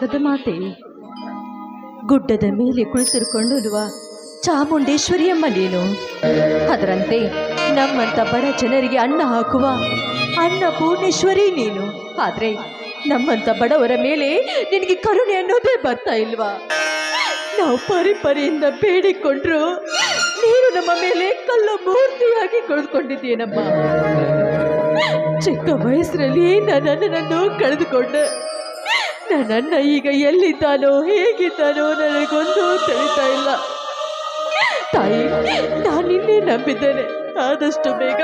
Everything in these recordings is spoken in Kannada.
ಸ್ವರ್ಗದ ಮಾತೆ. ಗುಡ್ಡದ ಮೇಲೆ ಕುಳಿತುಕೊಂಡಿರುವ ಚಾಮುಂಡೇಶ್ವರಿಯಮ್ಮ ನೀನು. ಅದರಂತೆ ನಮ್ಮಂತ ಬಡ ಜನರಿಗೆ ಅನ್ನ ಹಾಕುವ ಅನ್ನ ಪೂರ್ಣೇಶ್ವರಿ ನೀನು. ಆದರೆ ನಮ್ಮಂತ ಬಡವರ ಮೇಲೆ ನಿನಗೆ ಕರುಣೆ ಅನ್ನೋದೇ ಬರ್ತಾ ಇಲ್ವಾ? ನಾವು ಪರಿಪರಿಯಿಂದ ಬೇಡಿಕೊಂಡ್ರು ನೀನು ನಮ್ಮ ಮೇಲೆ ಕಲ್ಲ ಮೂರ್ತಿಯಾಗಿ ಕುಳಿತುಕೊಂಡಿದ್ದೀನಮ್ಮ. ಚಿಕ್ಕ ವಯಸ್ಸಿನಲ್ಲಿ ನನ್ನನ್ನು ಕಳೆದುಕೊಂಡೆ. ನನ್ನನ್ನ ಈಗ ಎಲ್ಲಿದ್ದಾನೋ ಹೇಗಿದ್ದಾನೋ ನನಗೊಂದು ತಿಳಿತಾ ಇಲ್ಲ. ತಾಯಿ ನಾನು ನಿನ್ನೆ ನಂಬಿದ್ದೇನೆ. ಆದಷ್ಟು ಬೇಗ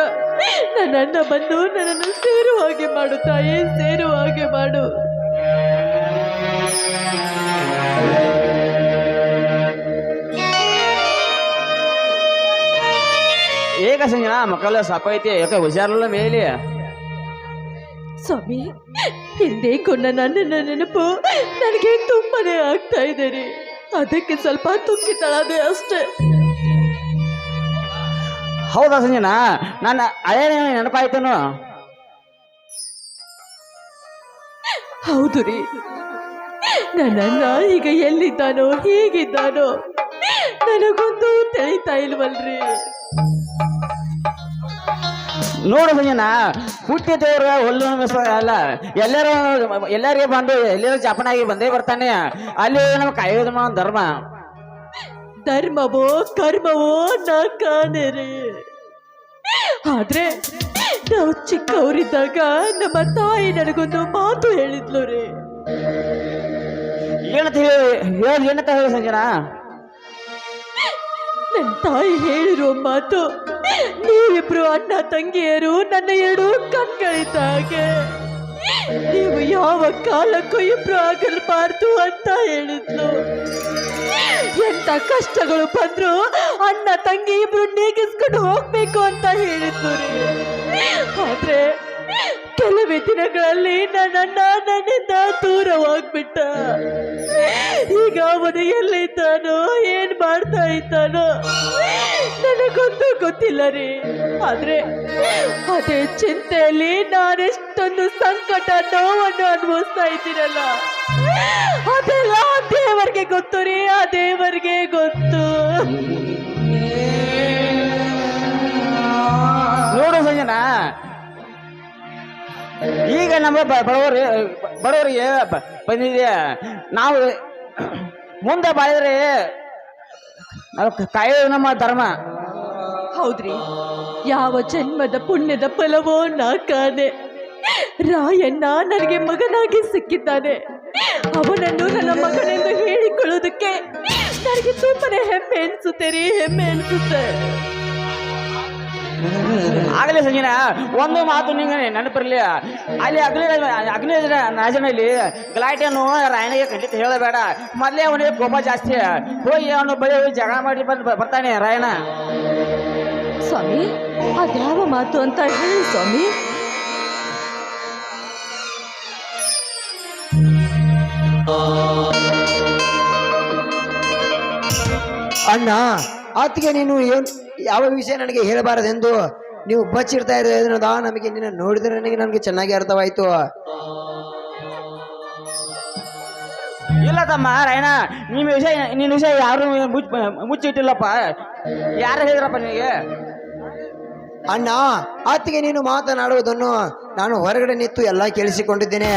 ನನ್ನನ್ನ ಬಂದು ನನ್ನನ್ನು ಸೇರುವ ಹಾಗೆ ಮಾಡು ತಾಯಿ ಸೇರುವ ಹಾಗೆ ಮಾಡು. ಏಕ ಸಂಜನಾ ಮಕ್ಕಳ ಸಪೈತಿ ಯಾಕೆ ಹುಷಾರಲ್ಲ ಮೇಲೆ ಸ್ವಾಮಿ ಹಿಂದೆ ಕೊಂಡ ನನ್ನ ನೆನಪು ನನಗೆ ತುಂಬನೇ ಆಗ್ತಾ ಇದೆ ರೀ. ಅದಕ್ಕೆ ಸ್ವಲ್ಪ ತುಕ್ಕಿ ತಳದೆ ಅಷ್ಟೇ. ಹೌದಾ ಸಂಜನ? ನನ್ನ ಹಳೆ ನೆನಪಾಯ್ತನು? ಹೌದು ರೀ. ನನ್ನ ಈಗ ಎಲ್ಲಿದ್ದಾನೋ ಹೇಗಿದ್ದಾನೋ. ನನಗೊಂದು ತಿಳಿತಾ ಇಲ್ವಲ್ರಿ? ನೋಡು ಸಂಜನ ಹುಟ್ಟಿ ದೇವ್ರು ಹೊಲ್ಲು ಅಲ್ಲ. ಎಲ್ಲರೂ ಎಲ್ಲರಿಗೆ ಬಂದು ಎಲ್ಲರೂ ಜಪನಾಗಿ ಬಂದೇ ಬರ್ತಾನೆ. ಅಲ್ಲಿ ನಮ್ಮ ಕಾಯೋದು ನಮ್ಮ ಧರ್ಮ. ಧರ್ಮವೋ ಕರ್ಮವೋ ನಾ ಆದ್ರೆ ನಾವು ಚಿಕ್ಕವರಿದ್ದಾಗ ನಮ್ಮ ತಾಯಿ ನನಗೊಂದು ಮಾತು ಹೇಳಿದ್ಲು ರೀ. ಏನಂತ ಹೇಳಿ ಹೇಳಿ ಏನಂತ ಹೇಳಿ ಸಂಜನಾ? ನನ್ನ ತಾಯಿ ಹೇಳಿರೋ ಮಾತು ನೀವಿಬ್ರು ಅಣ್ಣ ತಂಗಿಯರು ನನ್ನ ಎರಡು ಕಣ್ಗಳಿದ್ದಾಗೆ. ನೀವು ಯಾವ ಕಾಲಕ್ಕೂ ಇಬ್ರು ಆಗಲ್ಬಾರ್ದು ಅಂತ ಹೇಳಿದ್ಲು. ಎಂತ ಕಷ್ಟಗಳು ಬಂದ್ರು ಅಣ್ಣ ತಂಗಿ ಇಬ್ರು ನೀಗಿಸ್ಕೊಂಡು ಹೋಗ್ಬೇಕು ಅಂತ ಹೇಳಿದ್ರು ಆದ್ರೆ ಕೆಲವೇ ದಿನಗಳಲ್ಲಿ ನನ್ನಣ್ಣ ನನ್ನಿಂದ ದೂರವಾಗ್ಬಿಟ್ಟ. ಈಗ ಅವನು ಎಲ್ಲಿದ್ದಾನೋ, ಏನ್ ಮಾಡ್ತಾ ಇದ್ದಾನೋ ನನಗೊಂದು ಗೊತ್ತಿಲ್ಲ ರೀ. ಆದ್ರೆ ಅದೇ ಚಿಂತೆಯಲ್ಲಿ ನಾನೆಷ್ಟೊಂದು ಸಂಕಟ ನೋವನ್ನು ಅನುಭವಿಸ್ತಾ ಇದ್ದೀರಲ್ಲ ಅದೆಲ್ಲ ದೇವರಿಗೆ ಗೊತ್ತು ರೀ, ಆ ದೇವರಿಗೆ ಗೊತ್ತು. ನೋಡು ಸಂಜನ ಈಗ ನಮ್ಮ ಬಡವರು, ಬಡವರಿಗೆ ಬಂದಿದೆ ನಾವು ಮುಂದೆ ಬಾಳಿದ್ರೆ ನಾವು ಕಾಯೋದು ನಮ್ಮ ಧರ್ಮ. ಹೌದ್ರಿ. ಯಾವ ಜನ್ಮದ ಪುಣ್ಯದ ಫಲವೋ ನಾಕಾನೆ. ರಾಯಣ್ಣ ನನಗೆ ಮಗನಾಗಿ ಸಿಕ್ಕಿದ್ದಾನೆ. ಅವನನ್ನು ನನ್ನ ಮಗನೆಂದು ಹೇಳಿಕೊಳ್ಳೋದಕ್ಕೆ ನನಗೆ ತುಂಬನೇ ಹೆಮ್ಮೆ ಅನಿಸುತ್ತೆ ರೀ, ಹೆಮ್ಮೆ ಅನ್ಸುತ್ತೆ. ಆಗಲೇ ಸಂಜನ ಒಂದು ಮಾತು ನಿಂಗೆ ನೆನಪಿರಲಿ. ಅಲ್ಲಿ ಅಗ್ನಿ ಅಗ್ನಿ ನಾಜನಲ್ಲಿ ಗಲಾಟೆಯನ್ನು ರಾಯನಿಗೆ ಖಂಡಿತ ಹೇಳಬೇಡ. ಮೊದಲೇ ಅವನಿಗೆ ಕೋಪ ಜಾಸ್ತಿ. ಹೋಗಿ ಅವನು ಬರೀ ಹೋಗಿ ಜಗಳ ಮಾಡಿ ಬಂದು ಬರ್ತಾನೆ ರಾಯಣ ಸ್ವಾಮಿ ಅದ್ಯಾವ ಮಾತು ಅಂತ ಹೇಳಿ ಸ್ವಾಮಿ. ಅಣ್ಣ ಆತಿಗೆ ನೀನು ಏನ್ ಯಾವ ವಿಷಯ ನನಗೆ ಹೇಳಬಾರದೆಂದು ನೀವು ಬಚ್ಚಿಡ್ತಾ ಇರೋದ ನಮಗೆ ನಿನ್ನ ನೋಡಿದ್ರೆ ನನಗೆ ನನಗೆ ಚೆನ್ನಾಗಿ ಅರ್ಥವಾಯ್ತು. ಇಲ್ಲ ತಮ್ಮ ರಾಯಣ ನಿಮ್ಮ ವಿಷಯ ನಿನ್ನ ವಿಷಯ ಯಾರು ಮುಚ್ಚ ಮುಚ್ಚಿಟ್ಟಿಲ್ಲಪ್ಪ. ಯಾರು ಹೇಳಿದ್ರಪ್ಪ ನಿಮಗೆ ಅಣ್ಣ ಆತಿಗೆ ನೀನು ಮಾತನಾಡುವುದನ್ನು ನಾನು ಹೊರಗಡೆ ನಿಂತು ಎಲ್ಲ ಕೇಳಿಸಿಕೊಂಡಿದ್ದೇನೆ.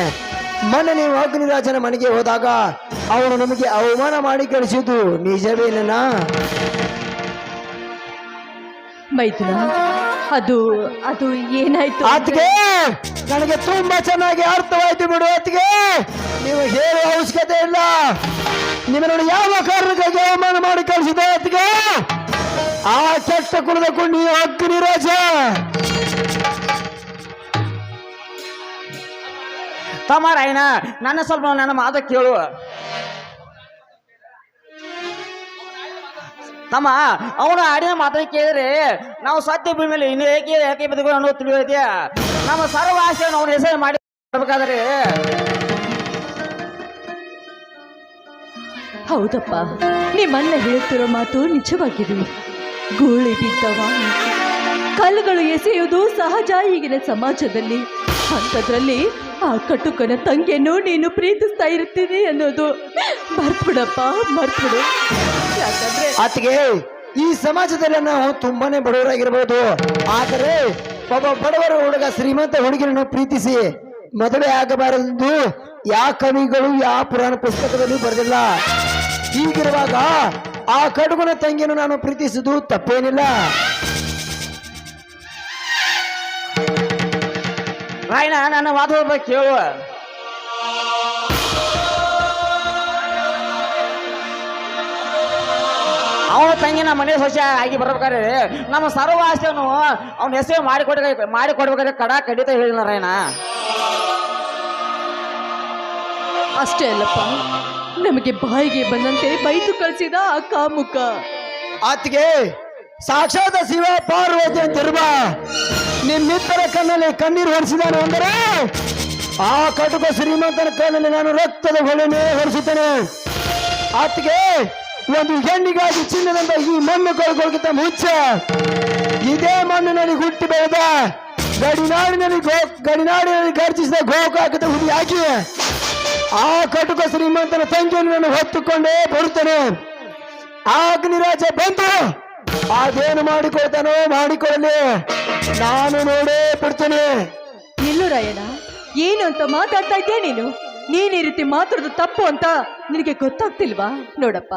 ಮೊನ್ನೆ ನೀವು ಅಗ್ನಿರಾಜನ ಮನೆಗೆ ಹೋದಾಗ ಅವನು ನಮಗೆ ಅವಮಾನ ಮಾಡಿ ಕಳಿಸಿದ್ದು. ನಿಜವೇನಣ್ಣ? ಮೈಥುನ ಅದು ಅದು ಏನಾಯ್ತು ಆತಿಗೆ ನನಗೆ ತುಂಬಾ ಚೆನ್ನಾಗಿ ಅರ್ಥವಾಯ್ತು ಬಿಡು ಅದಕ್ಕೆ ನೀವು ಹೇಳುವ ಅವಶ್ಯಕತೆ ಇಲ್ಲ! ನಿಮ್ಮನ್ನು ಯಾವ ಕಾರಣಕ್ಕಾಗಿ ಅವಮಾನ ಮಾಡಿ ಕಳಿಸಿದೆ ಅದಕ್ಕೆ ಆ ಕೆಟ್ಟ ಕುಲದ ಕುಂಡಿ ಅಗ್ನಿರಾಜ ತಮ್ಮ ತಮಾರಾಯಣ ನನ್ನ ಸ್ವಲ್ಪ ನನ್ನ ಮಾತ ಕೇಳು. ತಮ್ಮ ಅವನು ಆಡಿನ ಮಾತ್ರ ಕೇಳಿದ್ರೆ ನಾವು ಸತ್ಯ ಭೂಮಿಯಲ್ಲಿ ಇನ್ನು ಏಕೆ ಏಕೆ ಬದುಕು ಅನ್ನೋ ತಿಳಿಯೋದ್ಯಾ ನಮ್ಮ ಸರ್ವ ಆಶೆಯನ್ನು ಅವನ ಹೆಸರು ಮಾಡಿ ಮಾಡಬೇಕಾದ್ರೆ ಹೌದಪ್ಪ, ನಿಮ್ಮನ್ನ ಹೇಳುತ್ತಿರೋ ಮಾತು ನಿಜವಾಗಿದೆ. ಗೂಳಿ ಬಿದ್ದವ. ಕಲ್ಲುಗಳು ಎಸೆಯುವುದು ಸಹಜ ಈಗಿನ ಸಮಾಜದಲ್ಲಿ. ಅಂಥದ್ರಲ್ಲಿ ಆ ಕಟುಕನ ತಂಗಿಯನ್ನು ನೀನು ಪ್ರೀತಿಸ್ತಾ ಇರ್ತೀನಿ ಅನ್ನೋದು. ಮರ್ತ್ಬಿಡಪ್ಪ, ಮರ್ತ್ಬಿಡು. ಆತಗೆ ಈ ಸಮಾಜದಲ್ಲಿ ನಾವು ತುಂಬಾನೇ ಬಡವರಾಗಿರ್ಬೋದು. ಆದರೆ ಒಬ್ಬ ಬಡವರ ಹುಡುಗ ಶ್ರೀಮಂತ ಹುಡುಗಿಯನ್ನು ಪ್ರೀತಿಸಿ ಮದುವೆ ಆಗಬಾರದೆಂದು ಯಾವ ಕವಿಗಳು ಯಾವ ಪುರಾಣ ಪುಸ್ತಕದಲ್ಲಿ ಬರೆದಿಲ್ಲ. ಹೀಗಿರುವಾಗ ಆ ಕಡುಗನ ತಂಗಿಯನ್ನು ನಾನು ಪ್ರೀತಿಸುವುದು ತಪ್ಪೇನಿಲ್ಲ. ರಾಯಣ ನನ್ನ ಮಾತು ಒಬ್ಬ ಅವನ ತಂಗಿ ನಮ್ಮ ಮನೆ ಸೊಸೆ ಆಗಿ ಬರ್ಬೇಕಾದ್ರೆ ನಮ್ಮ ಸರ್ವ ಅವ್ನ ಅವನ ಹೆಸರು ಮಾಡಿ ಕೊಡ ಮಾಡಿ ಕೊಡ್ಬೇಕಾದ್ರೆ ಕಡ ಕಡಿತ ಹೇಳಿ ನಾರಾಯಣ. ಅಷ್ಟೇ ಅಲ್ಲಪ್ಪ. ನಮಗೆ ಬಾಯಿಗೆ ಬಂದಂತೆ ಬೈದು ಕಳಿಸಿದ ಅಕ್ಕ ಮುಖ ಆತಿಗೆ ಸಾಕ್ಷಾತ್ ಶಿವ ಪಾರ್ವತಿ ಅಂತಿರುವ ನಿಮ್ಮಿಬ್ಬರ ಕಣ್ಣಲ್ಲಿ ಕಣ್ಣೀರು ಹೊರಿಸಿದಾನೆ ಅಂದರೆ ಆ ಕಟುಕ ಶ್ರೀಮಂತನ ಕಣ್ಣಲ್ಲಿ ನಾನು ರಕ್ತದ ಹೊಳೆನೇ ಹೊರಿಸುತ್ತೇನೆ. ಆತಿಗೆ ಒಂದು ಹೆಣ್ಣಿಗಾಗಿ ಚಿನ್ನದಂತ ಈ ಮಣ್ಣು ಕಳ್ಕೊಳ್ಕಿಂತ ಮುಂಚೆ ಇದೇ ಮಣ್ಣಿನಲ್ಲಿ ಹುಟ್ಟಿ ಬೆಳೆದ ಗಡಿನಾಡಿನಲ್ಲಿ ಗೋ, ಗಡಿನಾಡಿನಲ್ಲಿ ಗರ್ಜಿಸಿದ ಗೋಕಾಕದ ಹಾಕಿ ಆ ಕಟುಕ ಶ್ರೀಮಂತನ ತಂಗಿಯನ್ನು ನಾನು ಹೊತ್ತುಕೊಂಡೇ ಬರುತ್ತೇನೆ. ಆ ಅಗ್ನಿರಾಜ ಬಂದು ಅದೇನು ಮಾಡಿಕೊಳ್ತಾನೋ ಮಾಡಿಕೊಳ್ಳಲಿ. ನಾನು ನೋಡೇ ಬಿಡ್ತೇನೆ. ಇಲ್ಲೂ ಏನು ಅಂತ ಮಾತಾಡ್ತಾ ಇದ್ಯಾ ನೀನು? ನೀನ್ ಈ ರೀತಿ ಮಾತಾಡೋದು ತಪ್ಪು ಅಂತ ನಿನಗೆ ಗೊತ್ತಾಗ್ತಿಲ್ವಾ? ನೋಡಪ್ಪ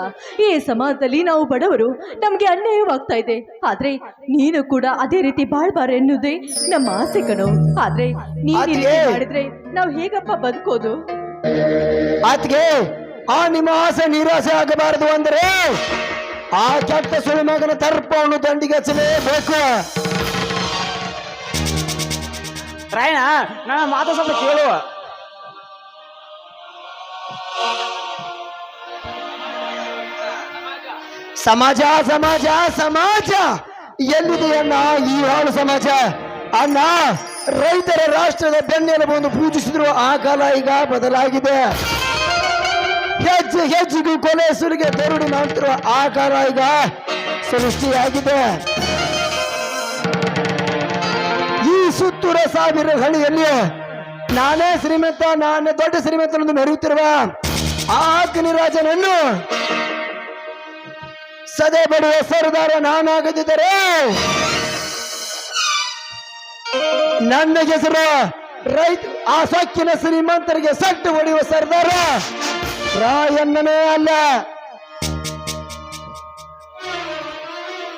ಈ ಸಮಾಜದಲ್ಲಿ ನಾವು ಬಡವರು ನಮಗೆ ಅನ್ಯಾಯವಾಗ್ತಾ ಇದೆ. ಆದ್ರೆ ನೀನು ಕೂಡ ಅದೇ ರೀತಿ ಬಾಳ್ಬಾರ ಎನ್ನುವುದೇ ನಮ್ಮ ಆಸೆ ಕಣೋ. ಆದ್ರೆ ನೀನ್ ಈ ರೀತಿ ಮಾಡಿದ್ರೆ ನಾವು ಹೇಗಪ್ಪ ಬದುಕೋದು? ಆತ್ಗೆ! ಆ ನಿಮ್ಮ ಆಸೆ ನಿರಾಸೆ ಆಗಬಾರದು ಅಂದರೆ ಆ ಕೆಟ್ಟ ಸುಳಿ ಮಗನ ತರ್ಪವನ್ನು ದಂಡಿಗೆ ಹಚ್ಚಲೇಬೇಕು. ರಾಯಣ ನನ್ನ ಮಾತು ಸ್ವಲ್ಪ ಕೇಳು. ಸಮಾಜ ಸಮಾಜ ಸಮಾಜ. ಎಲ್ಲಿದೆಯಣ್ಣ ಈ ಹಾಳು ಸಮಾಜ? ಅಣ್ಣ, ರೈತರ ರಾಷ್ಟ್ರದ ಬೆನ್ನೆಲುಬು ಪೂಜಿಸಿದ್ರು, ಆ ಕಾಲ ಈಗ ಬದಲಾಗಿದೆ. ಹೆಜ್ಜೆ, ಹೆಜ್ಜೆಗೂ ಕೊಲೆ ಸುರಿಗೆ ದರುಡಿ ಮಾಡ್ತಿರುವ ಆ ಕಾಲ ಈಗ ಸೃಷ್ಟಿಯಾಗಿದೆ. ಈ ಸುತ್ತೂರ ಸಾವಿರ ಹಳ್ಳಿಯಲ್ಲಿ ನಾನೇ ಶ್ರೀಮಂತ, ನಾನೇ ದೊಡ್ಡ ಶ್ರೀಮಂತನೊಂದು ಮೆರೆಯುತ್ತಿರುವ ಆ ಅಗ್ನಿರಾಜನನ್ನು ಸದೆ ಬಡುವ ಸರ್ದಾರ ನಾನಾಗದಿದ್ದರೆ ನನ್ನ ಹೆಸರು ರೈತ ಆ ಸೊಕ್ಕಿನ ಶ್ರೀಮಂತರಿಗೆ ಸಟ್ಟು ಹೊಡೆಯುವ ಸರ್ದಾರ ರಾಯಣ್ಣನೇ ಅಲ್ಲ.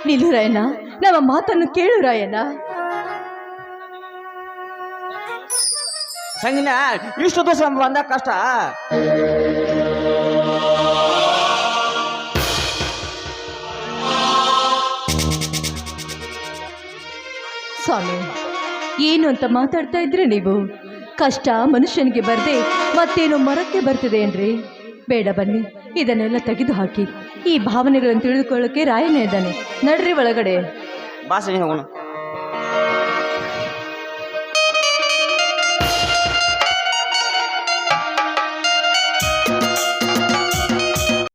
ನಿಲ್ಲು ರಾಯಣ್ಣ ನಮ್ಮ ಮಾತನ್ನು ಕೇಳು ರಾಯಣ್ಣ. ಸಂಗಿನ ಇಷ್ಟು ದಿವಸ ಬಂದ ಕಷ್ಟ. ಸ್ವಾಮಿ. ಏನು ಅಂತ ಮಾತಾಡ್ತಾ ಇದ್ರೆ ನೀವು? ಕಷ್ಟ ಮನುಷ್ಯನಿಗೆ ಬರದೆ ಮತ್ತೇನು ಮರಕ್ಕೆ ಬರ್ತಿದೆ ಏನ್ರಿ? ಬೇಡ ಬನ್ನಿ, ಇದನ್ನೆಲ್ಲ ತೆಗೆದು ಹಾಕಿ ಈ ಭಾವನೆಗಳನ್ನು ತಿಳಿದುಕೊಳ್ಳೋಕೆ ರಾಯನೇ ಇದ್ದಾನೆ. ನಡ್ರಿ ಒಳಗಡೆ. ಬಾಸಿ ಹೋಗೋಣ.